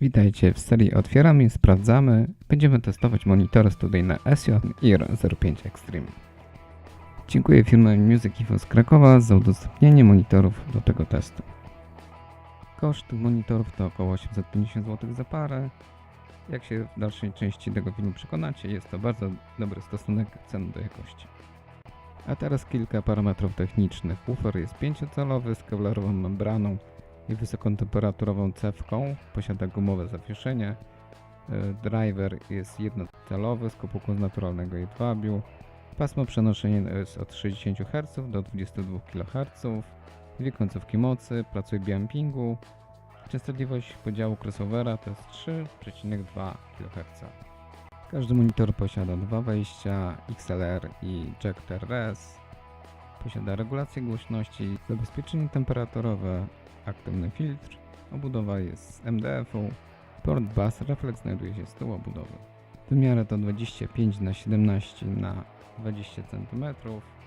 Witajcie w serii Otwieramy i Sprawdzamy. Będziemy testować monitory studyjne Esion IR 05 Extreme. Dziękuję firmie Music Info z Krakowa za udostępnienie monitorów do tego testu. Koszt monitorów to około 850 zł za parę. Jak się w dalszej części tego filmu przekonacie, jest to bardzo dobry stosunek ceny do jakości. A teraz kilka parametrów technicznych. Woofer jest 5-calowy z kevlarową membraną i wysoką temperaturową cewką. Posiada gumowe zawieszenie. E, Driver jest jednocelowy z kopułką z naturalnego jedwabiu. Pasmo przenoszenia jest od 60 Hz do 22 kHz. Dwie końcówki mocy, pracuje biampingu. Częstotliwość podziału crossovera to jest 3,2 kHz. Każdy monitor posiada dwa wejścia XLR i jack TRS. Posiada regulację głośności, zabezpieczenie temperaturowe, aktywny filtr. Obudowa jest z MDF-u. Port bus reflex znajduje się z tyłu obudowy. Wymiary to 25 na 17 na 20 cm.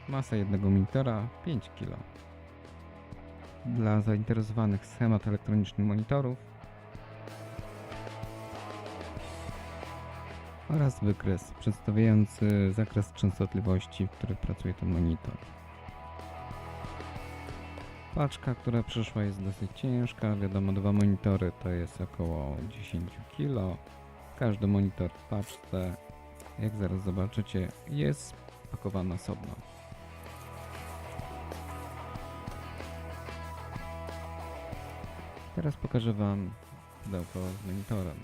Masa jednego monitora 5 kg. Dla zainteresowanych schemat elektroniczny monitorów oraz wykres przedstawiający zakres częstotliwości, w których pracuje ten monitor. Paczka, która przyszła jest dosyć ciężka, wiadomo dwa monitory to jest około 10 kg. Każdy monitor w paczce, jak zaraz zobaczycie, jest pakowany osobno. Teraz pokażę Wam pudełko z monitorem.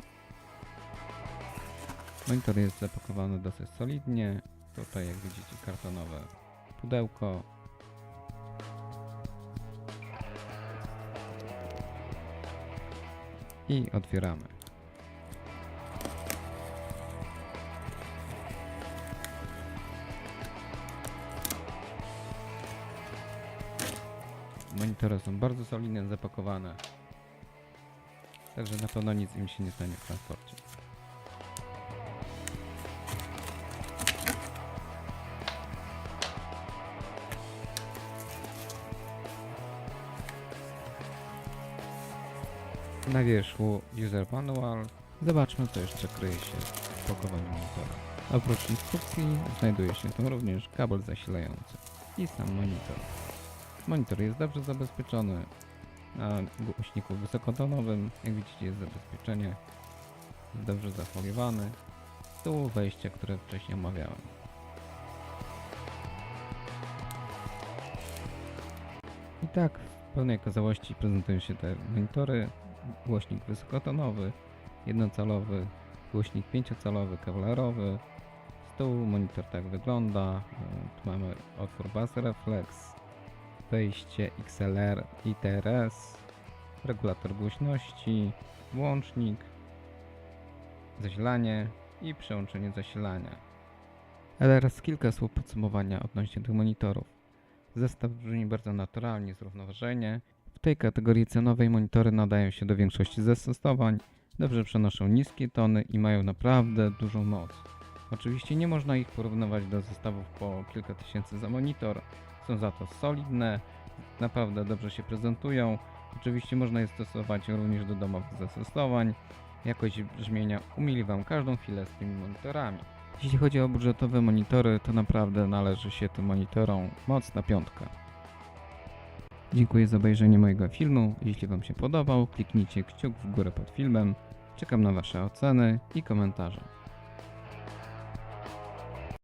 Monitor jest zapakowany dosyć solidnie. Tutaj jak widzicie kartonowe pudełko. I otwieramy. Monitory są bardzo solidnie zapakowane. Także na pewno nic im się nie stanie w transporcie. Na wierzchu User Manual. Zobaczmy co jeszcze kryje się w pakowaniu monitora. Oprócz instrukcji znajduje się tu również kabel zasilający i sam monitor. Monitor jest dobrze zabezpieczony na głośniku wysokotonowym. Jak widzicie jest zabezpieczenie. Dobrze zafoliowany. Tyłu wejście, które wcześniej omawiałem. I tak w pełnej okazałości prezentują się te monitory. Głośnik wysokotonowy, jednocalowy, głośnik pięciocalowy, kewlarowy. Z tyłu monitor tak wygląda. E, Tu mamy otwór bus reflex, wejście XLR i TRS, regulator głośności, włącznik, zasilanie i przełączenie zasilania. A teraz kilka słów podsumowania odnośnie tych monitorów. Zestaw brzmi bardzo naturalnie, zrównoważenie. W tej kategorii cenowej monitory nadają się do większości zastosowań, dobrze przenoszą niskie tony i mają naprawdę dużą moc. Oczywiście nie można ich porównywać do zestawów po kilka tysięcy za monitor, są za to solidne, naprawdę dobrze się prezentują. Oczywiście można je stosować również do domowych zastosowań. Jakość brzmienia umili Wam każdą chwilę z tymi monitorami. Jeśli chodzi o budżetowe monitory, to naprawdę należy się tym monitorom mocna piątka. Dziękuję za obejrzenie mojego filmu. Jeśli Wam się podobał, kliknijcie kciuk w górę pod filmem. Czekam na Wasze oceny i komentarze.